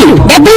గురూజీ డెబ్బై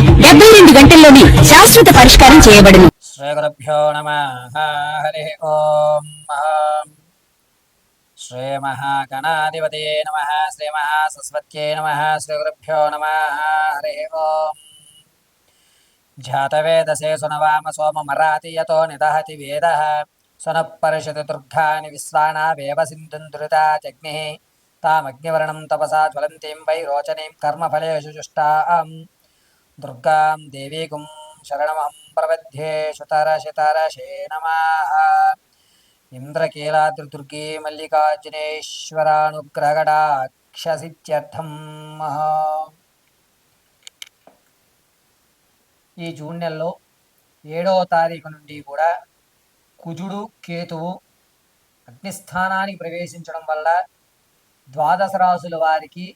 డెబ్బై రెండు గంటల్లోనే శాశ్వత పరిష్కారం చేయబడును. శ్రీ మహాగణాధిపతే నమ. శ్రీ ఓం శ్రీమహాగణాధిపతే నమ. శ్రీ గురుభ్యో నమ. హరి ఓం. జాతవేదసే సునవామ సోమమరాతి యతో నిదహతి వేద. సునఃపరిషతి దుర్గాని విశ్వానావేవ సింధుంధృతా జగ్నిः. తామగ్నివర్ణం తపసా జ్వలంతీం వై రోచనీం కర్మఫలేషు జుష్టాం. దుర్గాం దేవీకుం శరణమహం ప్రపద్యే శుతరశతరశే నమః ఇంద్రకీలాద్రిదుర్గే మల్లికార్జునేశ్వరానుగ్రహడాక్షసిత్యర్థం ఈ జూన్ నెలలో ఏడవ తారీఖు నుండి కూడా కుజుడు కేతువు అగ్నిస్థానానికి ప్రవేశించడం వల్ల ద్వాదశ రాసుల వారికి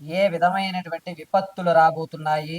ఏ విధమైనటువంటి విపత్తులు రాబోతున్నాయి?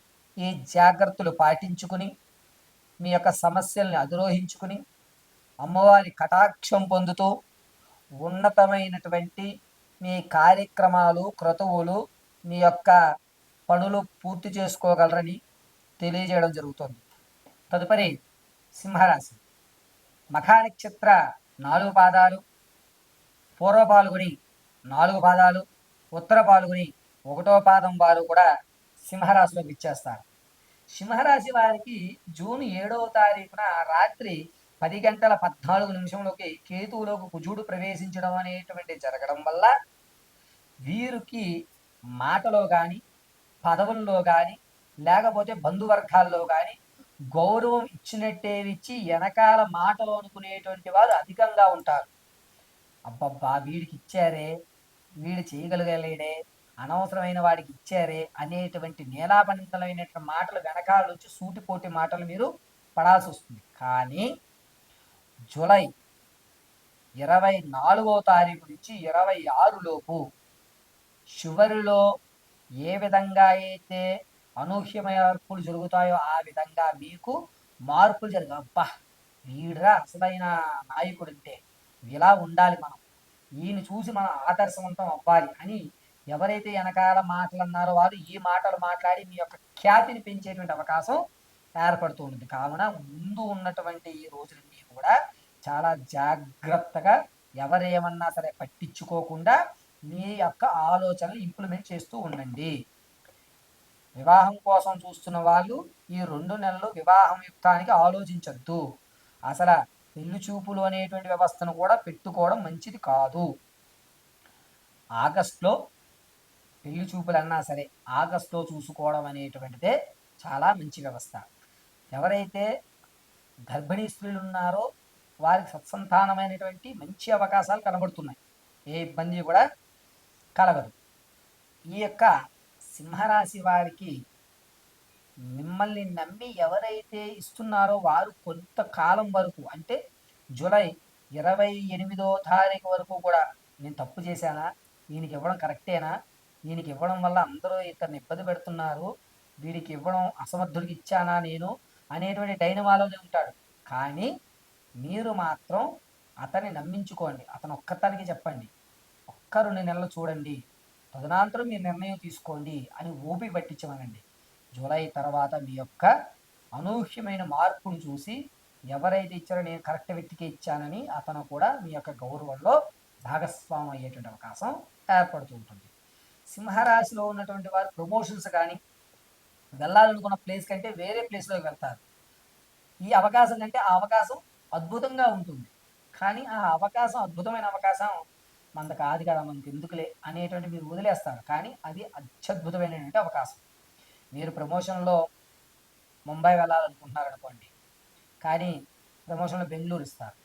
ఈ జాగ్రత్తలు పాటించుకుని మీ యొక్క సమస్యల్ని అధిరోహించుకుని అమ్మవారి కటాక్షం పొందుతూ ఉన్నతమైనటువంటి మీ కార్యక్రమాలు క్రతువులు మీ యొక్క పనులు పూర్తి చేసుకోగలరని తెలియజేయడం జరుగుతుంది. తదుపరి సింహరాశి. మఖా నక్షత్ర నాలుగు పాదాలు పూర్వ పాల్గొని నాలుగు పాదాలు ఉత్తర పాల్గొని ఒకటో పాదం వారు కూడా సింహరాశిలోకి ఇచ్చేస్తారు సింహరాశి వారికి జూన్ ఏడవ తారీఖున రాత్రి పది గంటల పద్నాలుగు నిమిషంలోకి కేతువులోకి కుజుడు ప్రవేశించడం అనేటువంటి జరగడం వల్ల వీరికి మాటలో కానీ పదవుల్లో కానీ లేకపోతే బంధువర్గాల్లో కానీ గౌరవం ఇచ్చినట్టే ఇచ్చి వెనకాల మాటలు అనుకునేటువంటి వారు అధికంగా ఉంటారు. అబ్బబ్బా వీడికి ఇచ్చారే వీడు చేయగలగలేడే అనవసరమైన వాడికి ఇచ్చారే అనేటువంటి నేలాపనితమైనటువంటి మాటలు వెనకాల వచ్చి సూటిపోటి మాటలు మీరు పడాల్సి వస్తుంది. కానీ జూలై ఇరవై నాలుగో తారీఖు నుంచి ఇరవై ఆరులోపు చివరిలో ఏ విధంగా అయితే అనూహ్య మార్పులు జరుగుతాయో ఆ విధంగా మీకు మార్పులు జరుగు అబ్బా! వీడురా అసలైన నాయకుడు అంటే. ఇలా ఉండాలి మనం. ఈయన చూసి మనం ఆదర్శవంతం అవ్వాలి అని ఎవరైతే వెనకాల మాటలు వారు ఈ మాటలు మాట్లాడి మీ యొక్క ఖ్యాతిని పెంచేటువంటి అవకాశం ఏర్పడుతూ ఉంటుంది కావున ముందు ఉన్నటువంటి ఈ రోజులన్నీ కూడా చాలా జాగ్రత్తగా ఎవరేమన్నా సరే పట్టించుకోకుండా మీ యొక్క ఆలోచనలు ఇంప్లిమెంట్ చేస్తూ ఉండండి. వివాహం కోసం చూస్తున్న వాళ్ళు ఈ రెండు నెలలు వివాహం యుక్తానికి ఆలోచించద్దు. అసలు పెళ్ళి చూపులు అనేటువంటి వ్యవస్థను కూడా పెట్టుకోవడం మంచిది కాదు. ఆగస్ట్లో పెళ్ళి చూపులన్నా సరే ఆగస్టులో చూసుకోవడం అనేటువంటిదే చాలా మంచి వ్యవస్థ. ఎవరైతే గర్భిణీ స్త్రీలు ఉన్నారో వారికి సత్సంతానమైనటువంటి మంచి అవకాశాలు కనబడుతున్నాయి. ఏ ఇబ్బంది కూడా కలగదు. ఈ యొక్క సింహరాశి వారికి మిమ్మల్ని నమ్మి ఎవరైతే ఇస్తున్నారో వారు కొంతకాలం వరకు అంటే జూలై ఇరవై ఎనిమిదో తారీఖు వరకు కూడా నేను తప్పు చేశానా? దీనికి ఇవ్వడం కరెక్టేనా? దీనికి ఇవ్వడం వల్ల అందరూ ఇతన్ని ఇబ్బంది పెడుతున్నారు. వీడికి ఇవ్వడం అసమర్థుడికి ఇచ్చానా నేను అనేటువంటి డైనమాలోనే ఉంటాడు. కానీ మీరు మాత్రం అతన్ని నమ్మించుకోండి. అతను ఒక్కతనికి చెప్పండి. ఒక్క రెండు నెలలు చూడండి. తదనంతరం మీ నిర్ణయం తీసుకోండి అని ఊపి పట్టించమనండి. జూలై తర్వాత మీ యొక్క అనూహ్యమైన మార్పును చూసి ఎవరైతే ఇచ్చారో నేను కరెక్ట్ వ్యక్తికి ఇచ్చానని అతను కూడా మీ యొక్క గౌరవంలో భాగస్వామి అయ్యేటువంటి అవకాశం ఏర్పడుతూ ఉంటుంది. సింహరాశిలో ఉన్నటువంటి వారు ప్రమోషన్స్ కానీ వెళ్ళాలనుకున్న ప్లేస్ కంటే వేరే ప్లేస్లోకి వెళ్తారు. ఈ అవకాశం కంటే ఆ అవకాశం అద్భుతంగా ఉంటుంది. కానీ ఆ అవకాశం అద్భుతమైన అవకాశం మనకు కాదు కదా మనకి ఎందుకులే అనేటువంటి మీరు వదిలేస్తారు. కానీ అది అత్యద్భుతమైనటువంటి అవకాశం. మీరు ప్రమోషన్లో ముంబై వెళ్ళాలనుకుంటున్నారు అనుకోండి. కానీ ప్రమోషన్లో బెంగళూరు ఇస్తారు.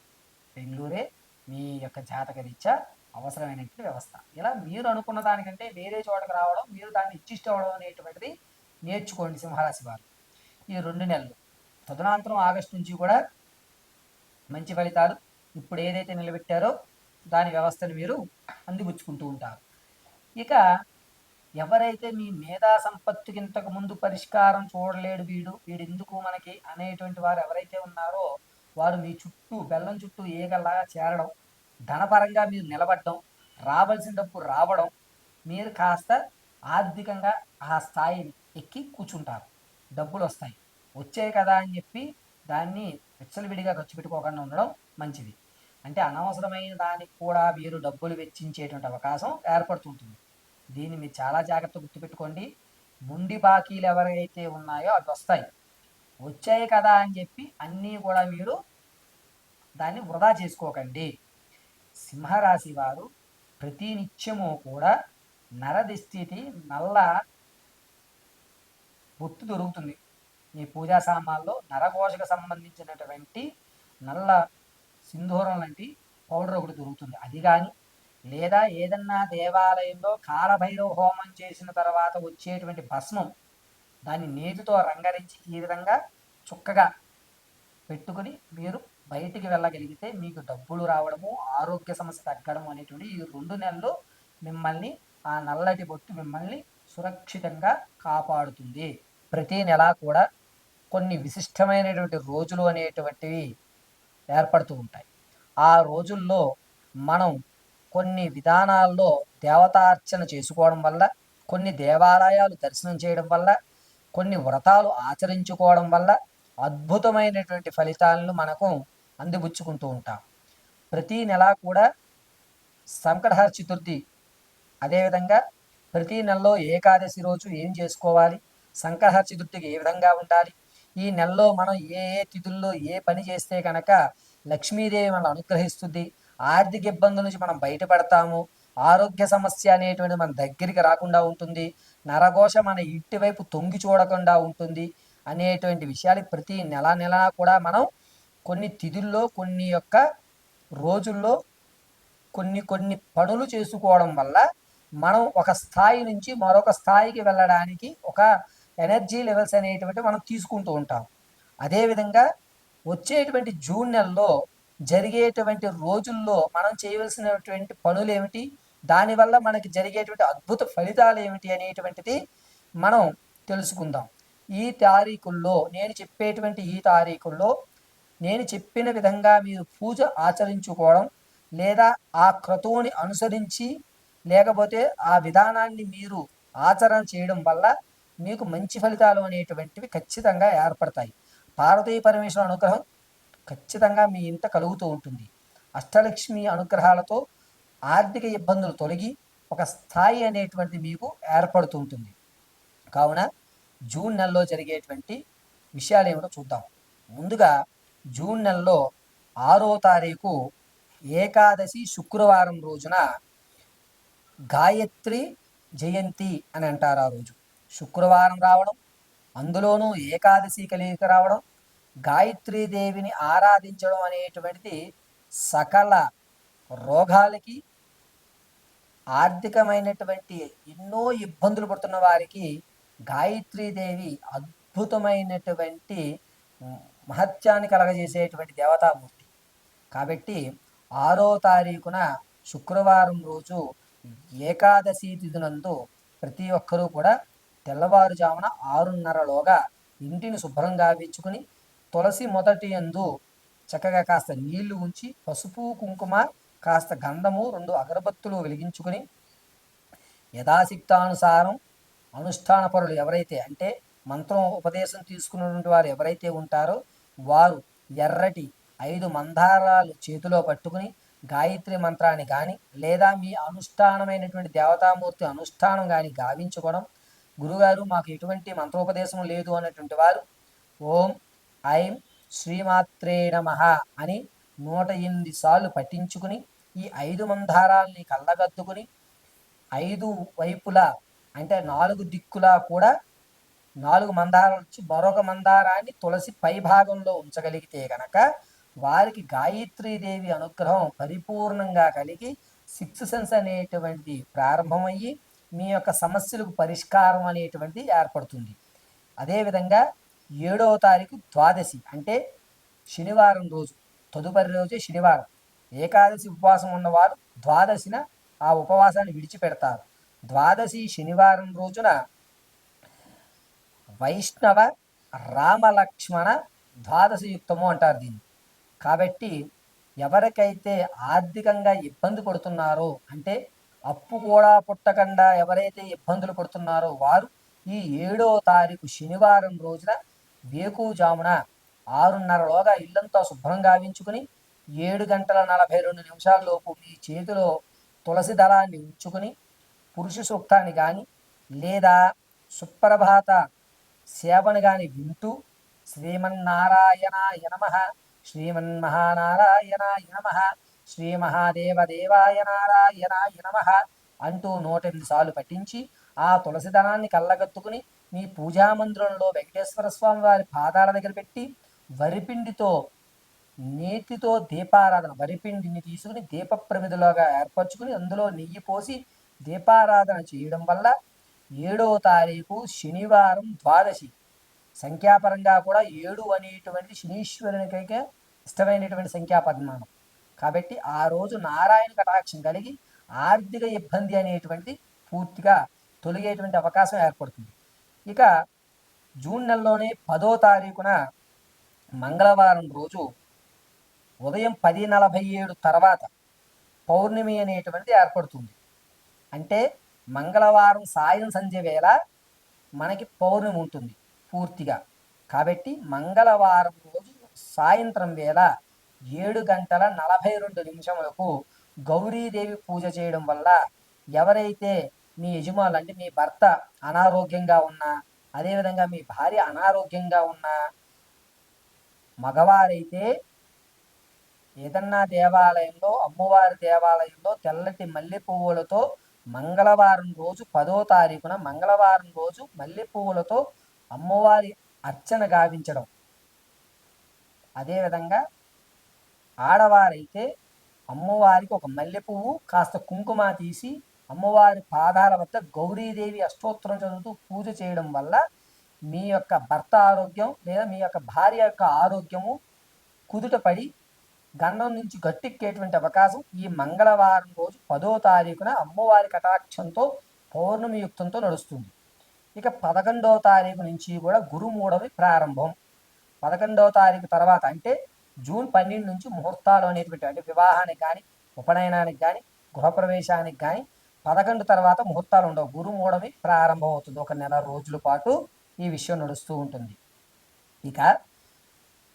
బెంగళూరే మీ యొక్క జాతక రీత్యా అవసరమైనటువంటి వ్యవస్థ. ఇలా మీరు అనుకున్న దానికంటే వేరే చోటకు రావడం మీరు దాన్ని ఇచ్చిష్టవడం అవ్వడం అనేటువంటిది నేర్చుకోండి సింహరాశి వారు. ఈ రెండు నెలలు. తదనంతరం ఆగస్టు నుంచి కూడా మంచి ఫలితాలు ఇప్పుడు ఏదైతే నిలబెట్టారో దాని వ్యవస్థను మీరు అందిపుచ్చుకుంటూ ఉంటారు. ఇక ఎవరైతే మీ మేధా సంపత్తికి ఇంతకు ముందు పరిష్కారం చూడలేడు వీడు వీడు ఎందుకు మనకి అనేటువంటి వారు ఎవరైతే ఉన్నారో వారు మీ చుట్టూ బెల్లం చుట్టూ ఏగల్లాగా చేరడం ధనపరంగా మీరు నిలబడడం రావాల్సిన డబ్బు రావడం మీరు కాస్త ఆర్థికంగా ఆ స్థాయిని ఎక్కి కూర్చుంటారు. డబ్బులు వస్తాయి వచ్చాయి కదా అని చెప్పి దాన్ని విచ్చలవిడిగా ఖర్చు పెట్టుకోకుండా ఉండడం మంచిది. అంటే అనవసరమైన దానికి కూడా మీరు డబ్బులు వెచ్చించేటువంటి అవకాశం ఏర్పడుతుంటుంది. దీన్ని మీరు చాలా జాగ్రత్త గుర్తుపెట్టుకోండి. ముండి బాకీలు ఎవరైతే ఉన్నాయో అవి వస్తాయి. వచ్చాయి కదా అని చెప్పి అన్నీ కూడా మీరు దాన్ని వృధా చేసుకోకండి. సింహరాశి వారు ప్రతినిత్యము కూడా నరదిస్థితి నల్ల బొత్తు దొరుకుతుంది. మీ పూజా సామాన్లో నరఘోషకు సంబంధించినటువంటి నల్ల సింధూరం లాంటి పౌడర్ ఒకటి దొరుకుతుంది. అది కానీ లేదా ఏదన్నా దేవాలయంలో కాలభైరవ హోమం చేసిన తర్వాత వచ్చేటువంటి భస్మం దాన్ని నేతితో రంగరించి ఈ విధంగా చుక్కగా పెట్టుకుని మీరు బయటికి వెళ్ళగలిగితే మీకు డబ్బులు రావడము ఆరోగ్య సమస్య తగ్గడం అనేటువంటి ఈ రెండు నెలలు మిమ్మల్ని ఆ నల్లటి బొట్టు మిమ్మల్ని సురక్షితంగా కాపాడుతుంది. ప్రతి నెల కూడా కొన్ని విశిష్టమైనటువంటి రోజులు అనేటువంటివి ఏర్పడుతూ ఉంటాయి. ఆ రోజుల్లో మనం కొన్ని విధానాల్లో దేవతార్చన చేసుకోవడం వల్ల కొన్ని దేవాలయాలు దర్శనం చేయడం వల్ల కొన్ని వ్రతాలు ఆచరించుకోవడం వల్ల అద్భుతమైనటువంటి ఫలితాలను మనకు అందిపుచ్చుకుంటూ ఉంటాం. ప్రతి నెల కూడా సంకటహర చతుర్థి. అదేవిధంగా ప్రతి నెలలో ఏకాదశి రోజు ఏం చేసుకోవాలి? సంకటహర చతుర్థికి ఏ విధంగా ఉండాలి? ఈ నెలలో మనం ఏ ఏ తిథుల్లో ఏ పని చేస్తే కనుక లక్ష్మీదేవి మనం అనుగ్రహిస్తుంది? ఆర్థిక ఇబ్బందుల నుంచి మనం బయటపడతాము? ఆరోగ్య సమస్య అనేటువంటి మన దగ్గరికి రాకుండా ఉంటుంది? నరఘోష మన ఇంటి వైపు తొంగి చూడకుండా ఉంటుంది? అనేటువంటి విషయాలు ప్రతి నెల నెల కూడా మనం కొన్ని తిథుల్లో కొన్ని యొక్క రోజుల్లో కొన్ని కొన్ని పనులు చేసుకోవడం వల్ల మనం ఒక స్థాయి నుంచి మరొక స్థాయికి వెళ్ళడానికి ఒక ఎనర్జీ లెవెల్స్ అనేటువంటి మనం తీసుకుంటూ ఉంటాం. అదేవిధంగా వచ్చేటువంటి జూన్ నెలలో జరిగేటువంటి రోజుల్లో మనం చేయవలసినటువంటి పనులు ఏమిటి? దానివల్ల మనకి జరిగేటువంటి అద్భుత ఫలితాలు ఏమిటి అనేటువంటిది మనం తెలుసుకుందాం. ఈ తారీఖుల్లో నేను చెప్పేటువంటి ఈ తారీఖుల్లో నేను చెప్పిన విధంగా మీరు పూజ ఆచరించుకోవడం లేదా ఆ క్రతువుని అనుసరించి లేకపోతే ఆ విధానాన్ని మీరు ఆచరణ చేయడం వల్ల మీకు మంచి ఫలితాలు అనేటువంటివి ఖచ్చితంగా ఏర్పడతాయి. పార్వతీ పరమేశ్వర అనుగ్రహం ఖచ్చితంగా మీ ఇంట కలుగుతూ ఉంటుంది. అష్టలక్ష్మి అనుగ్రహాలతో ఆర్థిక ఇబ్బందులు తొలగి ఒక స్థాయి అనేటువంటి మీకు ఏర్పడుతూ ఉంటుంది. కావున జూన్ నెలలో జరిగేటువంటి విషయాలు ఏమిటో చూద్దాం. ముందుగా జూన్ నెలలో ఆరో తారీఖు ఏకాదశి శుక్రవారం రోజున గాయత్రి జయంతి అని అంటారు ఆ రోజు. శుక్రవారం రావడం అందులోనూ ఏకాదశి కలిగి రావడం గాయత్రీదేవిని ఆరాధించడం అనేటువంటిది సకల రోగాలకి ఆర్థికమైనటువంటి ఎన్నో ఇబ్బందులు పడుతున్న వారికి గాయత్రీదేవి అద్భుతమైనటువంటి మహత్యాన్ని కలగజేసేటువంటి దేవతామూర్తి. కాబట్టి ఆరో తారీఖున శుక్రవారం రోజు ఏకాదశి తిథినందు ప్రతి ఒక్కరూ కూడా తెల్లవారుజామున ఆరున్నరలోగా ఇంటిని శుభ్రంగా విచ్చుకుని తులసి మొదటి యందు చక్కగా కాస్త నీళ్ళు ఉంచి పసుపు కుంకుమ కాస్త గంధము రెండు అగరబత్తులు వెలిగించుకుని యథాశక్తానుసారం అనుష్ఠాన పరులు ఎవరైతే అంటే మంత్రం ఉపదేశం తీసుకున్నటువంటి వారు ఎవరైతే ఉంటారో వారు ఎర్రటి ఐదు మందారాలు చేతిలో పట్టుకుని గాయత్రి మంత్రాన్ని కానీ లేదా మీ అనుష్ఠానమైనటువంటి దేవతామూర్తి అనుష్ఠానం కానీ గావించుకోవడం. గురుగారు మాకు ఎటువంటి మంత్రోపదేశం లేదు అన్నటువంటి వారు ఓం ఐం శ్రీమాత్రే నమ అని నూట ఎనిమిది సార్లు పఠించుకుని ఈ ఐదు మందారాల్ని కళ్ళగద్దుకుని ఐదు వైపులా అంటే నాలుగు దిక్కులా కూడా నాలుగు మందారాలు వచ్చి మరొక మందారాన్ని తులసి పై భాగంలో ఉంచగలిగితే గనక వారికి గాయత్రీదేవి అనుగ్రహం పరిపూర్ణంగా కలిగి సిక్స్ సెన్స్ అనేటువంటిది ప్రారంభమయ్యి మీ యొక్క సమస్యలకు పరిష్కారం అనేటువంటిది ఏర్పడుతుంది. అదేవిధంగా ఏడవ తారీఖు ద్వాదశి అంటే శనివారం రోజు తదుపరి రోజే శనివారం. ఏకాదశి ఉపవాసం ఉన్నవారు ద్వాదశిన ఆ ఉపవాసాన్ని విడిచిపెడతారు. ద్వాదశి శనివారం రోజున వైష్ణవ రామలక్ష్మణ ద్వాదశయుక్తము అంటారు దీన్ని. కాబట్టి ఎవరికైతే ఆర్థికంగా ఇబ్బంది పడుతున్నారో అంటే అప్పు కూడా పుట్టకుండా ఎవరైతే ఇబ్బందులు పడుతున్నారో వారు ఈ ఏడో తారీఖు శనివారం రోజున వేకుజామున ఆరున్నరలోగా ఇల్లంతా శుభ్రం గావించుకుని ఏడు గంటల నలభై రెండు నిమిషాల్లోపు మీ చేతిలో తులసి దళాన్ని ఉంచుకుని పురుష సూక్తాన్ని కానీ లేదా సుప్రభాత సేవను గాని వింటూ శ్రీమన్నారాయణాయ నమ. శ్రీమన్మహానారాయణాయ నమ. శ్రీ మహాదేవదేవాయ నారాయణాయ నమ అంటూ నూటెనిమిది సార్లు పఠించి ఆ తులసి దళాన్ని కళ్ళగత్తుకుని మీ పూజా మందిరంలో వెంకటేశ్వర స్వామి వారి పాదాల దగ్గర పెట్టి వరిపిండితో నేతితో దీపారాధన వరిపిండిని తీసుకుని దీప ప్రమిదలోగా ఏర్పరచుకుని అందులో నెయ్యి పోసి దీపారాధన చేయడం వల్ల ఏడవ తారీఖు శనివారం ద్వాదశి. సంఖ్యాపరంగా కూడా ఏడు అనేటువంటి శనీశ్వరునికైతే ఇష్టమైనటువంటి సంఖ్యాపరిమాణం. కాబట్టి ఆ రోజు నారాయణ కటాక్షం కలిగి ఆర్థిక ఇబ్బంది అనేటువంటిది పూర్తిగా తొలగేటువంటి అవకాశం ఏర్పడుతుంది. ఇక జూన్ నెలలోనే పదో తారీఖున మంగళవారం రోజు ఉదయం పది నలభై ఏడు తర్వాత పౌర్ణమి అనేటువంటిది ఏర్పడుతుంది. అంటే మంగళవారం సాయం సంధ్య వేళ మనకి పౌర్ణమి ఉంటుంది పూర్తిగా. కాబట్టి మంగళవారం రోజు సాయంత్రం వేళ ఏడు గంటల నలభై రెండు నిమిషములకు గౌరీదేవి పూజ చేయడం వల్ల ఎవరైతే మీ యజమానులు అంటే మీ భర్త అనారోగ్యంగా ఉన్నా అదేవిధంగా మీ భార్య అనారోగ్యంగా ఉన్నా మగవారైతే ఏదన్నా దేవాలయంలో అమ్మవారి దేవాలయంలో తెల్లటి మల్లె పువ్వులతో మంగళవారం రోజు పదో తారీఖున మంగళవారం రోజు మల్లె పువ్వులతో అమ్మవారి అర్చన గావించడం. అదేవిధంగా ఆడవారైతే అమ్మవారికి ఒక మల్లె పువ్వు కాస్త కుంకుమ తీసి అమ్మవారి పాదాల వద్ద గౌరీదేవి అష్టోత్తరం చదువుతూ పూజ చేయడం వల్ల మీ యొక్క భర్త ఆరోగ్యం లేదా మీ యొక్క భార్య యొక్క ఆరోగ్యము కుదుటపడి గండం నుంచి గట్టెక్కేటువంటి అవకాశం ఈ మంగళవారం రోజు పదో తారీఖున అమ్మవారి కటాక్షంతో పౌర్ణమి యుక్తంతో నడుస్తుంది. ఇక పదకొండవ తారీఖు నుంచి కూడా గురుమూఢమి ప్రారంభం. పదకొండవ తారీఖు తర్వాత అంటే జూన్ పన్నెండు నుంచి ముహూర్తాలు అనేటువంటి అంటే వివాహానికి కానీ ఉపనయనానికి కానీ గృహప్రవేశానికి కానీ పదకొండు తర్వాత ముహూర్తాలు ఉండవు. గురుమూఢమి ప్రారంభం అవుతుంది. ఒక నెల రోజుల పాటు ఈ విషయం నడుస్తూ ఉంటుంది. ఇక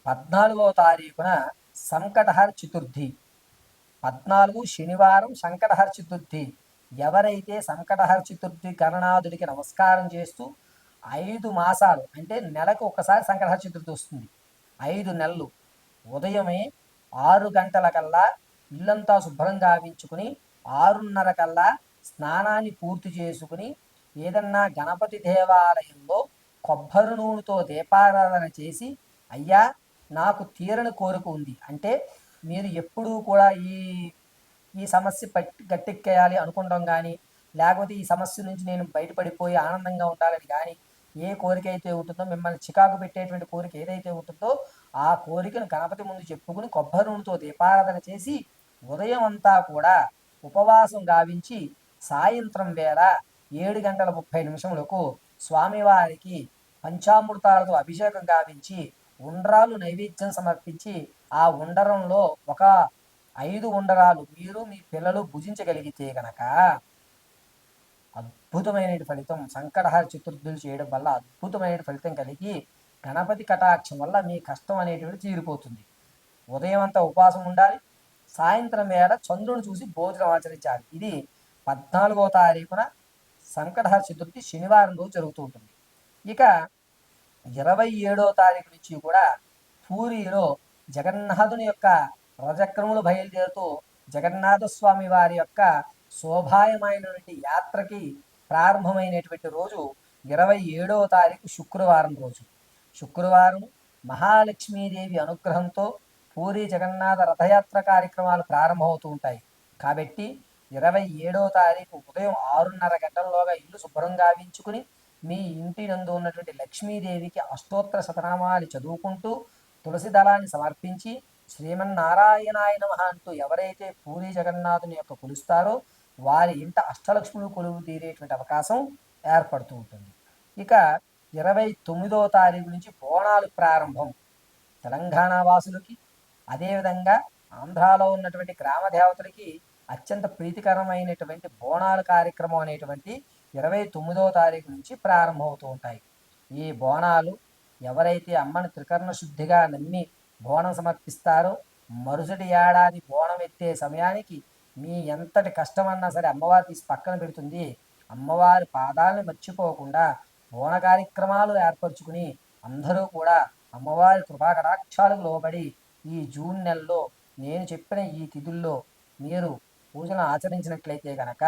పద్నాలుగవ తారీఖున సంకటహర్ చతుర్థి పద్నాలుగు శనివారం సంకటహర్ చతుర్థి ఎవరైతే సంకటహర చతుర్థి గణనాథుడికి నమస్కారం చేస్తూ ఐదు మాసాలు అంటే నెలకు ఒకసారి సంకటహర చతుర్థి వస్తుంది. ఐదు నెలలు. ఉదయమే ఆరు గంటల కల్లా ఇల్లంతా శుభ్రం గావించుకుని ఆరున్నర కల్లా స్నానాన్ని పూర్తి చేసుకుని ఏదన్నా గణపతి దేవాలయంలో కొబ్బరి నూనెతో దీపారాధన చేసి అయ్యా నాకు తీరని కోరిక ఉంది. అంటే మీరు ఎప్పుడూ కూడా ఈ ఈ సమస్య పట్టి గట్టెక్కేయాలి అనుకుంటాం కానీ లేకపోతే ఈ సమస్య నుంచి నేను బయటపడిపోయి ఆనందంగా ఉండాలని కానీ ఏ కోరిక అయితే ఉంటుందో మిమ్మల్ని చికాకు పెట్టేటువంటి కోరిక ఏదైతే ఉంటుందో ఆ కోరికను గణపతి ముందు చెప్పుకుని కొబ్బరి నూనెతో దీపారాధన చేసి ఉదయం అంతా కూడా ఉపవాసం గావించి సాయంత్రం వేళ ఏడు గంటల ముప్పై నిమిషములకు స్వామివారికి పంచామృతాలతో అభిషేకం గావించి ఉండ్రాలు నైవేద్యం సమర్పించి ఆ ఉండరంలో ఒక ఐదు ఉండరాలు మీరు మీ పిల్లలు భుజించగలిగితే గనక అద్భుతమైన ఫలితం సంకటహార చతుర్థులు చేయడం వల్ల అద్భుతమైన ఫలితం కలిగి గణపతి కటాక్షం వల్ల మీ కష్టం అనేటువంటి తీరిపోతుంది. ఉదయం అంతా ఉపవాసం ఉండాలి సాయంత్రం వేళ చంద్రుని చూసి భోజనం ఆచరించాలి. ఇది పద్నాలుగో తారీఖున సంకటహర చతుర్థి శనివారం రోజు జరుగుతూ ఉంటుంది. ఇక ఇరవై ఏడో తారీఖు నుంచి కూడా పూరిలో జగన్నాథుని యొక్క రజక్రములు బయలుదేరుతూ జగన్నాథ స్వామి వారి యొక్క శోభాయమైనటువంటి యాత్రకి ప్రారంభమైనటువంటి రోజు ఇరవై ఏడవ తారీఖు శుక్రవారం రోజు. శుక్రవారం మహాలక్ష్మీదేవి అనుగ్రహంతో పూరి జగన్నాథ రథయాత్ర కార్యక్రమాలు ప్రారంభమవుతూ ఉంటాయి. కాబట్టి ఇరవై ఏడవ తారీఖు ఉదయం ఆరున్నర గంటల్లోగా ఇల్లు శుభ్రం గావించుకుని మీ ఇంటి నందు ఉన్నటువంటి లక్ష్మీదేవికి అష్టోత్తర శతనామాలు చదువుకుంటూ తులసి దళాన్ని సమర్పించి శ్రీమన్నారాయణాయ నమః అంటూ ఎవరైతే పూరి జగన్నాథుని యొక్క కొలుస్తారో వారి ఇంట అష్టలక్ష్ములు కొలువు తీరేటువంటి అవకాశం ఏర్పడుతూ ఉంటుంది. ఇక ఇరవై తొమ్మిదో తారీఖు నుంచి బోనాలు ప్రారంభం తెలంగాణ వాసులకి అదేవిధంగా ఆంధ్రాలో ఉన్నటువంటి గ్రామ దేవతలకి అత్యంత ప్రీతికరమైనటువంటి బోనాల కార్యక్రమం అనేటువంటి ఇరవై తొమ్మిదవ తారీఖు నుంచి ప్రారంభమవుతూ ఉంటాయి. ఈ బోనాలు ఎవరైతే అమ్మని త్రికరణ శుద్ధిగా నమ్మి బోనం సమర్పిస్తారో మరుసటి ఏడాది బోనం ఎత్తే సమయానికి మీ ఎంతటి కష్టమన్నా సరే అమ్మవారు తీసి పక్కన పెడుతుంది. అమ్మవారి పాదాలను మర్చిపోకుండా బోన కార్యక్రమాలు ఏర్పరచుకుని అందరూ కూడా అమ్మవారి కృపాకటాక్షాలకు లోబడి ఈ జూన్ నెలలో నేను చెప్పిన ఈ తిథుల్లో మీరు పూజను ఆచరించినట్లయితే కనుక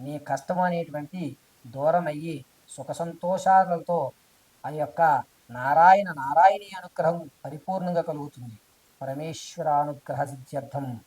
మీ కష్టం అనేటువంటి దూరమయ్యి సుఖసంతోషాలతో సుఖ సంతోషాలతో ఆ యొక్క నారాయణ నారాయణీ అనుగ్రహం పరిపూర్ణంగా కలుగుతుంది. పరమేశ్వరానుగ్రహ సిద్ధ్యర్థం.